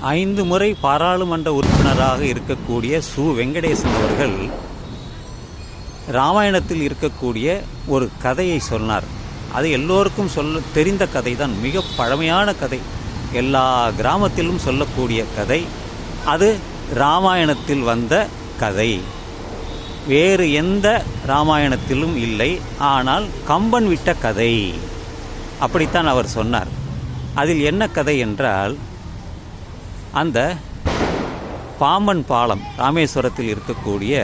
ஐந்து முறை பாராளுமன்ற உறுப்பினராக இருக்கக்கூடிய சு. வெங்கடேசன் அவர்கள் ராமாயணத்தில் இருக்கக்கூடிய ஒரு கதையை சொன்னார். அது எல்லோருக்கும் சொல்ல தெரிந்த கதை தான் மிக பழமையான கதை. எல்லா கிராமத்திலும் சொல்லக்கூடிய கதை. அது ராமாயணத்தில் வந்த கதை. வேறு எந்த ராமாயணத்திலும் இல்லை. ஆனால் கம்பன் விட்ட கதை. அப்படித்தான் அவர் சொன்னார். அதில் என்ன கதை என்றால் அந்த பாம்பன் பாலம் ராமேஸ்வரத்தில் இருக்கக்கூடிய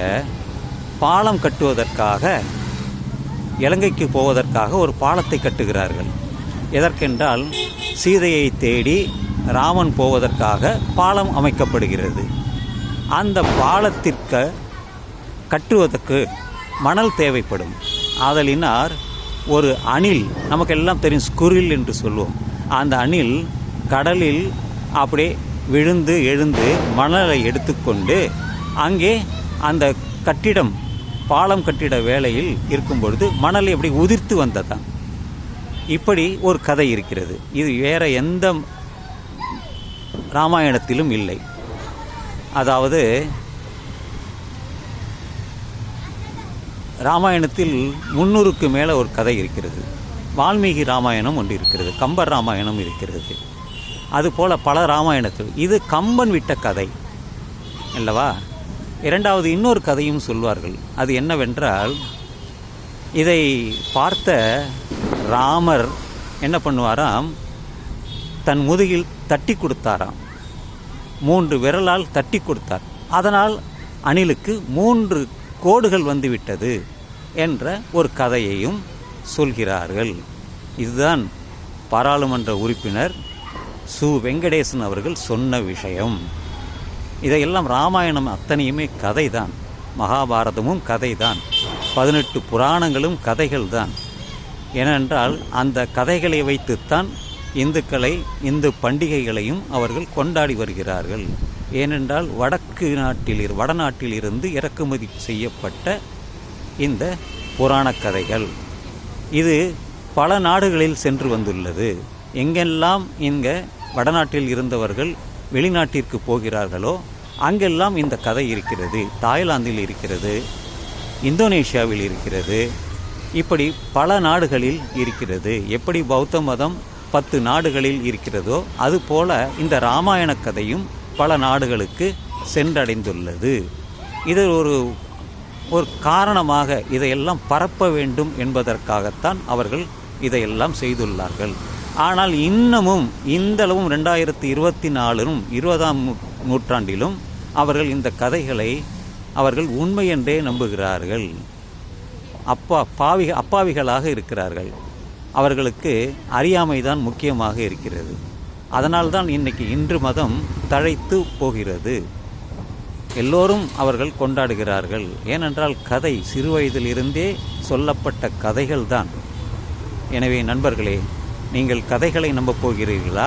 பாலம் கட்டுவதற்காக இலங்கைக்கு போவதற்காக ஒரு பாலத்தை கட்டுகிறார்கள். எதற்கென்றால் சீதையை தேடி ராமன் போவதற்காக பாலம் அமைக்கப்படுகிறது. அந்த பாலத்திற்கு கட்டுவதற்கு மணல் தேவைப்படும். ஆதலினார் ஒரு அணில் நமக்கெல்லாம் தெரியும் ஸ்குரில் என்று சொல்லுவோம் அந்த அணில் கடலில் அப்படியே விழுந்து எழுந்து மணலை எடுத்துக்கொண்டு அங்கே அந்த கட்டிடம் பாலம் கட்டிட வேலையில் இருக்கும் பொழுது மணலை எப்படி உதிர்த்து வந்ததான் இப்படி ஒரு கதை இருக்கிறது. இது வேற எந்த ராமாயணத்திலும் இல்லை. அதாவது ராமாயணத்தில் முன்னூறுக்கு மேலே ஒரு கதை இருக்கிறது. வால்மீகி ராமாயணம் ஒன்று இருக்கிறது. கம்பர் ராமாயணம் இருக்கிறது. அதுபோல் பல ராமாயணத்தில். இது கம்பன் விட்ட கதை. அல்லவா? இரண்டாவது இன்னொரு கதையும் சொல்வார்கள். அது என்னவென்றால் இதை பார்த்த ராமர் என்ன பண்ணுவாராம்? தன் முதுகில் தட்டி கொடுத்தாராம். மூன்று விரலால் தட்டி கொடுத்தார். அதனால் அணிலுக்கு மூன்று கோடுகள் வந்துவிட்டது என்ற ஒரு கதையையும் சொல்கிறார்கள். இதுதான் பாராளுமன்ற உறுப்பினர் சு வெங்கடேசன் அவர்கள் சொன்ன விஷயம். இதையெல்லாம் ராமாயணம் அத்தனையுமே கதை தான் மகாபாரதமும் கதை தான் பதினெட்டு புராணங்களும் கதைகள் தான் ஏனென்றால் அந்த கதைகளை வைத்துத்தான் இந்துக்களை இந்து பண்டிகைகளையும் அவர்கள் கொண்டாடி வருகிறார்கள். ஏனென்றால் வடக்கு நாட்டில் இரு- இறக்குமதி செய்யப்பட்ட இந்த புராணக் கதைகள். இது பல நாடுகளில் சென்று வந்துள்ளது. எங்கெல்லாம் இங்கே வடநாட்டில் இருந்தவர்கள் வெளிநாட்டிற்கு போகிறார்களோ அங்கெல்லாம் இந்த கதை இருக்கிறது. தாய்லாந்தில் இருக்கிறது இந்தோனேஷியாவில் இருக்கிறது இப்படி பல நாடுகளில் இருக்கிறது. எப்படி பௌத்த மதம் பத்து நாடுகளில் இருக்கிறதோ அதுபோல இந்த ராமாயண கதையும் பல நாடுகளுக்கு சென்றடைந்துள்ளது. இது ஒரு ஒரு காரணமாக இதையெல்லாம் பரப்ப வேண்டும் என்பதற்காகத்தான் அவர்கள் இதையெல்லாம் செய்துள்ளார்கள். ஆனால் இன்னமும் இந்தளவும் ரெண்டாயிரத்தி இருபத்தி நாலிலும் இருபதாம் நூற்றாண்டிலும் அவர்கள் இந்த கதைகளை அவர்கள் உண்மை என்றே நம்புகிறார்கள். அப்பா பாவி அப்பாவிகளாக இருக்கிறார்கள். அவர்களுக்கு அறியாமை தான் முக்கியமாக இருக்கிறது. அதனால்தான் இன்றைக்கி இன்று மதம் தழைத்து போகிறது. எல்லோரும் அவர்கள் கொண்டாடுகிறார்கள். ஏனென்றால் கதை சிறுவயதிலிருந்தே சொல்லப்பட்ட கதைகள்தான் எனவே நண்பர்களே நீங்கள் கதைகளை நம்பப் போகிறீர்களா?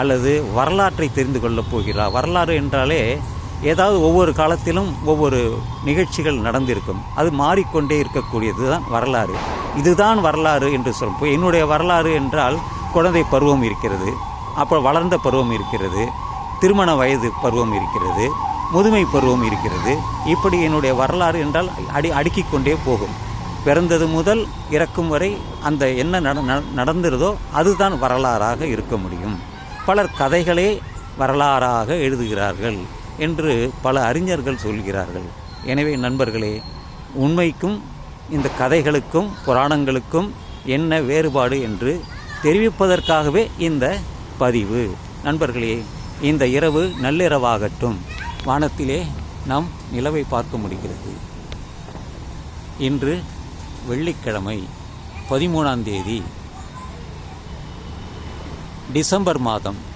அல்லது வரலாற்றை தெரிந்து கொள்ளப் போகிறா வரலாறு என்றாலே ஏதாவது ஒவ்வொரு காலத்திலும் ஒவ்வொரு நிகழ்ச்சிகள் நடந்திருக்கும். அது மாறிக்கொண்டே இருக்கக்கூடியது தான் வரலாறு. இதுதான் வரலாறு என்று சொல்லும். இப்போ என்னுடைய வரலாறு என்றால் குழந்தை பருவம் இருக்கிறது அப்புறம் வளர்ந்த பருவம் இருக்கிறது திருமண வயது பருவம் இருக்கிறது முதுமை பருவம் இருக்கிறது. இப்படி என்னுடைய வரலாறு என்றால் அடி அடுக்கிக் கொண்டே போகும். பிறந்தது முதல் இறக்கும் வரை அந்த என்ன நட நடந்திருதோ அதுதான் வரலாறாக இருக்க முடியும். பலர் கதைகளே வரலாறாக எழுதுகிறார்கள் என்று பல அறிஞர்கள் சொல்கிறார்கள். எனவே நண்பர்களே உண்மைக்கும் இந்த கதைகளுக்கும் புராணங்களுக்கும் என்ன வேறுபாடு என்று தெரிவிப்பதற்காகவே இந்த பதிவு. நண்பர்களே இந்த இரவு நள்ளிரவாகட்டும். வானத்திலே நாம் நிலவை பார்க்க முடிகிறது. இன்று வெள்ளிக்கிழமை பதிமூணாம் தேதி டிசம்பர் மாதம்.